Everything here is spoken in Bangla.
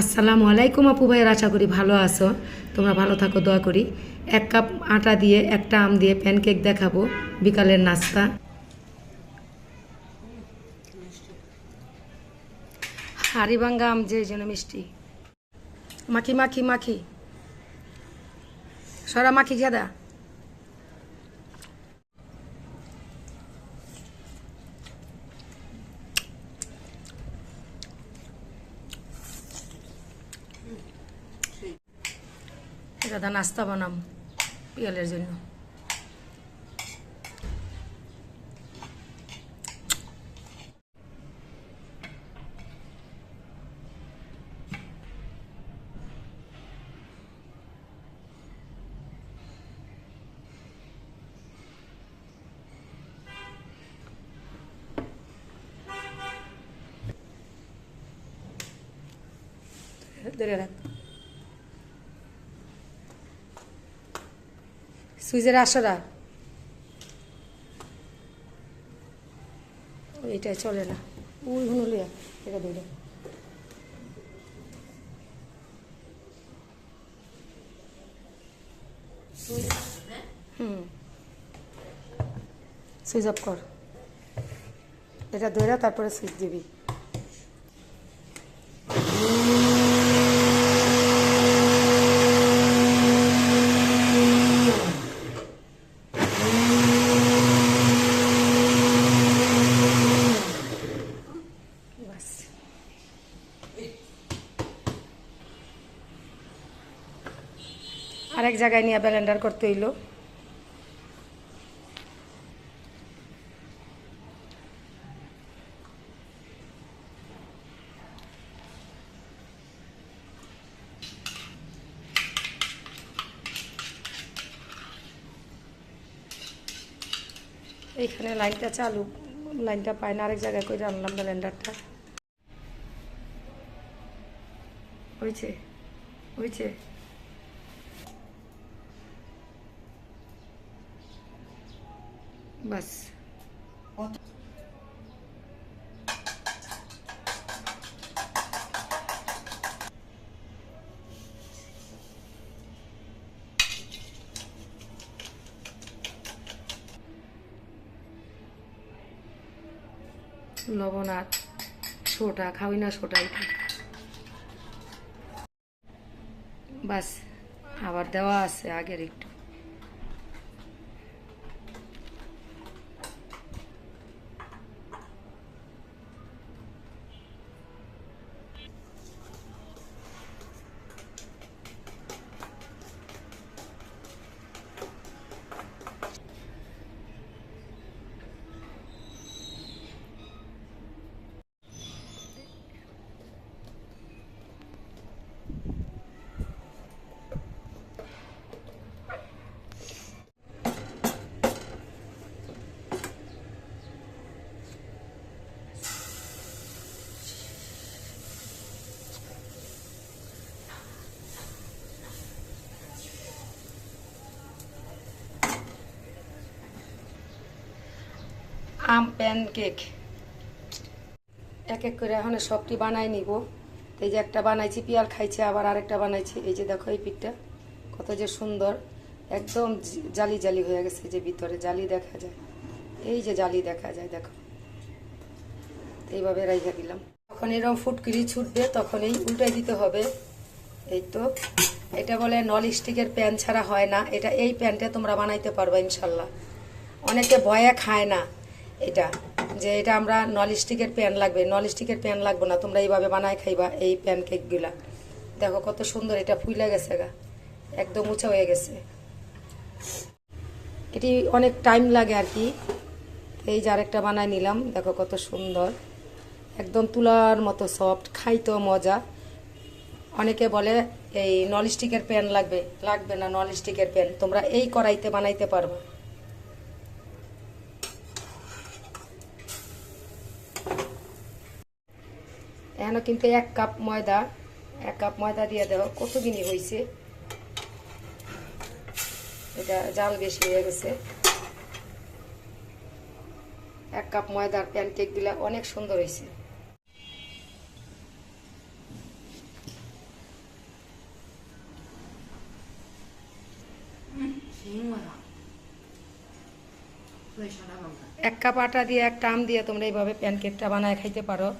আসসালামু আলাইকুম আপু ভাইয়ের, আশা করি ভালো আছো। তোমরা ভালো থাকো, দোয়া করি। এক কাপ আটা দিয়ে, একটা আম দিয়ে প্যানকেক দেখাবো বিকালের নাস্তা। হাড়িভাঙ্গা আম যে জন্য মিষ্টি। মাখি মাখি মাখি। সরা মাখি, জাদা। দাদা নাস্তা বানাম পিয়ালের জন্য ধরে রাখ সুইজের আসরা। এইটা চলে না। ওই হলো লিয়া, এটা ধরে হুম। সুইচ অফ কর। এটা ধরে তারপরে সুইচ দিবি বাস আরেক জায়গায় নিয়ে ব্যালেন্ডার করতে হইল। এইখানে লাইনটা চালু, লাইনটা পাই না, আরেক জায়গায় করে আনলাম ব্যালেন্ডারটা। হয়েছে হয়েছে বাস। লবণ আর সোটা খাওয়াই না সোটা এটা বাস আবার দেওয়া আছে আগের একটু। আম প্যানকেক এক এক করে এখন সবটি বানাই নিব। এই যে একটা বানাইছি, পিয়াল খাইছে, আবার আরেকটা বানাইছি। এই যে দেখো এই পিঠটা, কত যে সুন্দর। একদম জালি জালি হয়ে গেছে যে ভিতরে, জালি দেখা যায়। এই যে জালি দেখা যায়, দেখো। এইভাবে রাইখা দিলাম। যখন এরকম ফুটকিরি ছুটবে তখন এই উল্টাই দিতে হবে। এই তো, এটা বলে নল স্টিকের প্যান ছাড়া হয় না। এটা এই প্যানটা তোমরা বানাইতে পারবা ইনশাল্লাহ। অনেকে ভয়ে খায় না এটা। যে এটা আমরা নল স্টিকের প্যান লাগবে নল স্টিকের প্যান লাগবে না, তোমরা এইভাবে বানায় খাইবা এই প্যান কেকগুলা দেখো কত সুন্দর, এটা ফুইলা গেছে গা, একদম উঁচা হয়ে গেছে। এটি অনেক টাইম লাগে আর কি। এই যে আরেকটা বানায় নিলাম, দেখো কত সুন্দর। একদম তুলার মতো সফট, খাইতেও মজা। অনেকে বলে এই ননস্টিকের প্যান লাগবে লাগবে না ননস্টিকের প্যান, তোমরা এই কড়াইতে বানাইতে পারবে। এখানে কিন্তু এক কাপ ময়দা এক কাপ ময়দা দিয়ে দেওয়া কতগিনি হয়েছে এটা জাল বেশি হয়ে গেছে। এক কাপ ময়দার প্যানকেকগুলো অনেক সুন্দর হয়েছে এক কাপ আটা দিয়ে একটা আম দিয়ে তোমরা এইভাবে প্যানকেকটা বানায় খাইতে পারো।